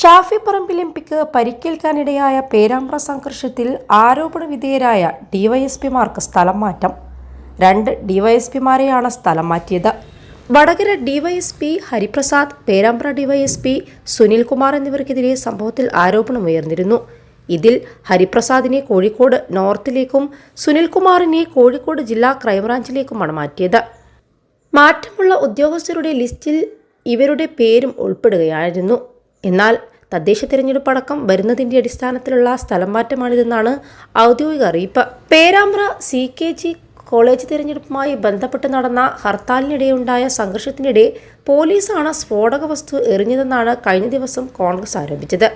Shafi Parambil M പിക്ക് പരിക്കേൽക്കാനിടയായ പേരാമ്പ്ര സംഘർഷത്തിൽ ആരോപണ വിധേയരായ ഡിവൈഎസ്പിമാർക്ക് സ്ഥലം മാറ്റം. രണ്ട് ഡിവൈഎസ്പിമാരെയാണ് സ്ഥലം മാറ്റിയത്. വടകര ഡിവൈഎസ്പി ഹരിപ്രസാദ് പേരാമ്പ്ര ഡിവൈഎസ്പി സുനിൽകുമാർ എന്നിവർക്കെതിരെ സംഭവത്തിൽ ആരോപണമുയർന്നിരുന്നു ഇതിൽ ഹരിപ്രസാദിനെ കോഴിക്കോട് നോർത്തിലേക്കും സുനിൽകുമാറിനെ കോഴിക്കോട് ജില്ലാ ക്രൈംബ്രാഞ്ചിലേക്കുമാണ് മാറ്റിയത്. മാറ്റമുള്ള ഉദ്യോഗസ്ഥരുടെ ലിസ്റ്റിൽ ഇവരുടെ പേരും ഉൾപ്പെടുകയായിരുന്നു. എന്നാൽ തദ്ദേശ തിരഞ്ഞെടുപ്പ് അടക്കം വരുന്നതിന്റെ അടിസ്ഥാനത്തിലുള്ള സ്ഥലം മാറ്റമാണിതെന്നാണ് ഔദ്യോഗിക അറിയിപ്പ്. Perambra C K G college തിരഞ്ഞെടുപ്പുമായി ബന്ധപ്പെട്ട് നടന്ന ഹർത്താലിനിടെയുണ്ടായ സംഘർഷത്തിനിടെ പോലീസാണ് സ്ഫോടക വസ്തു എറിഞ്ഞതെന്നാണ് കഴിഞ്ഞ ദിവസം കോൺഗ്രസ് ആരോപിച്ചത്.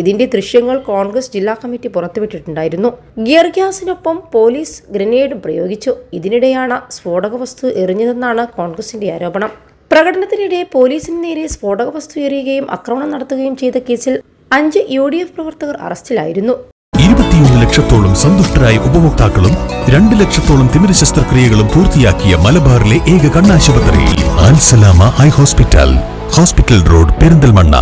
ഇതിന്റെ ദൃശ്യങ്ങൾ കോൺഗ്രസ് ജില്ലാ കമ്മിറ്റി പുറത്തുവിട്ടിട്ടുണ്ടായിരുന്നു. ഗിയർ ഗ്യാസിനൊപ്പം പോലീസ് ഗ്രനേഡും പ്രയോഗിച്ചു. ഇതിനിടെയാണ് സ്ഫോടക വസ്തു എറിഞ്ഞതെന്നാണ് കോൺഗ്രസിന്റെ ആരോപണം. പ്രകടനത്തിനിടെ പോലീസിന് നേരെ സ്ഫോടക വസ്തു എറിയുകയും ആക്രമണം നടത്തുകയും ചെയ്ത കേസിൽ അഞ്ച് യു ഡി എഫ് പ്രവർത്തകർ അറസ്റ്റിലായിരുന്നു. ഇരുപത്തിയൊന്ന് ലക്ഷത്തോളം സന്തുഷ്ടരായ ഉപഭോക്താക്കളും രണ്ട് ലക്ഷത്തോളം തിമിര ശസ്ത്രക്രിയകളും പൂർത്തിയാക്കിയ മലബാറിലെ ഏക കണ്ണാശുപത്രിയിൽ Al Salama eye hospital hospital road Perinthalmanna.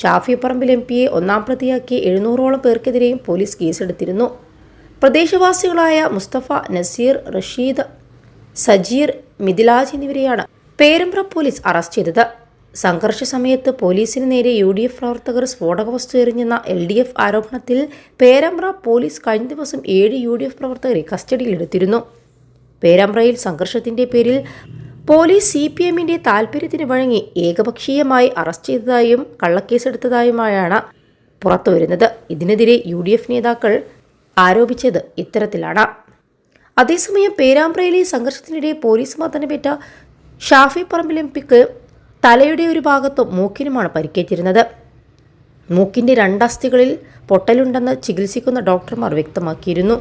Shafi Parambil M പിയെ ഒന്നാം പ്രതിയാക്കി എഴുന്നൂറോളം പേർക്കെതിരെയും പോലീസ് കേസെടുത്തിരുന്നു. പ്രദേശവാസികളായ മുസ്തഫ നസീർ റഷീദ് സജീർ മിഥിലാജ് എന്നിവരെയാണ് പേരമ്പ്ര പോലീസ് അറസ്റ്റ് ചെയ്തത്. സംഘർഷ സമയത്ത് പോലീസിന് നേരെ യു ഡി എഫ് പ്രവർത്തകർ സ്ഫോടക വസ്തു എറിഞ്ഞെന്ന എൽ ഡി എഫ് ആരോപണത്തിൽ പേരമ്പ്ര പോലീസ് കഴിഞ്ഞ ദിവസം ഏഴ് യു ഡി എഫ് പ്രവർത്തകരെ കസ്റ്റഡിയിലെടുത്തിരുന്നു. പേരാമ്പ്രയിൽ സംഘർഷത്തിന്റെ പേരിൽ പോലീസ് സി പി എമ്മിന്റെ താൽപര്യത്തിന് വഴങ്ങി ഏകപക്ഷീയമായി അറസ്റ്റ് ചെയ്തതായും കള്ളക്കേസെടുത്തതായുമായാണ് പുറത്തുവരുന്നത്. ഇതിനെതിരെ യു ഡി എഫ് നേതാക്കൾ ആരോപിച്ചത് ഇത്തരത്തിലാണ്. അതേസമയം പേരാമ്പ്രയിലെ സംഘർഷത്തിനിടെ പോലീസ് മർദ്ദനമേറ്റ ഷാഫി പറമ്പിൽ എം പിക്ക് തലയുടെ ഒരു ഭാഗത്തും മൂക്കിനുമാണ് പരിക്കേറ്റിരുന്നത്. മൂക്കിന്റെ രണ്ടസ്ഥികളിൽ പൊട്ടലുണ്ടെന്ന് ചികിത്സിക്കുന്ന ഡോക്ടർമാർ വ്യക്തമാക്കിയിരുന്നു.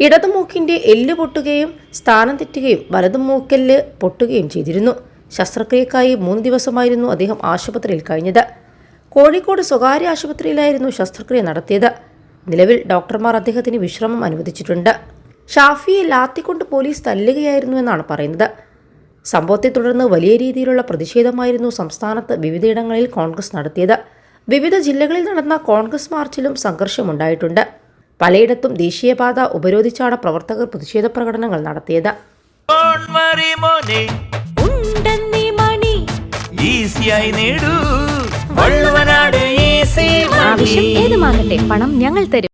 ഇടതു മൂക്കിന്റെ എല്ല് പൊട്ടുകയും സ്ഥാനം തെറ്റുകയും വലതു മൂക്കെല്ല് പൊട്ടുകയും ചെയ്തിരുന്നു. ശസ്ത്രക്രിയക്കായി മൂന്ന് ദിവസമായിരുന്നു അദ്ദേഹം ആശുപത്രിയിൽ കഴിഞ്ഞത്. കോഴിക്കോട് സ്വകാര്യ ആശുപത്രിയിലായിരുന്നു ശസ്ത്രക്രിയ നടത്തിയത്. നിലവിൽ ഡോക്ടർമാർ അദ്ദേഹത്തിന് വിശ്രമം അനുവദിച്ചിട്ടുണ്ട്. ഷാഫിയെ ലാത്തിക്കൊണ്ട് പോലീസ് തല്ലുകയായിരുന്നു എന്നാണ് പറയുന്നത്. സംഭവത്തെ തുടർന്ന് വലിയ രീതിയിലുള്ള പ്രതിഷേധമായിരുന്നു സംസ്ഥാനത്ത് വിവിധയിടങ്ങളിൽ കോൺഗ്രസ് നടത്തിയത്. വിവിധ ജില്ലകളിൽ നടന്ന കോൺഗ്രസ് മാർച്ചിലും സംഘർഷമുണ്ടായിട്ടുണ്ട് പലയിടത്തും ദേശീയപാത ഉപരോധിച്ചാണ് പ്രവർത്തകർ പ്രതിഷേധ പ്രകടനങ്ങൾ നടത്തിയത്. ആവശ്യം ഏതുമാകട്ടെ പണം ഞങ്ങൾ തരും.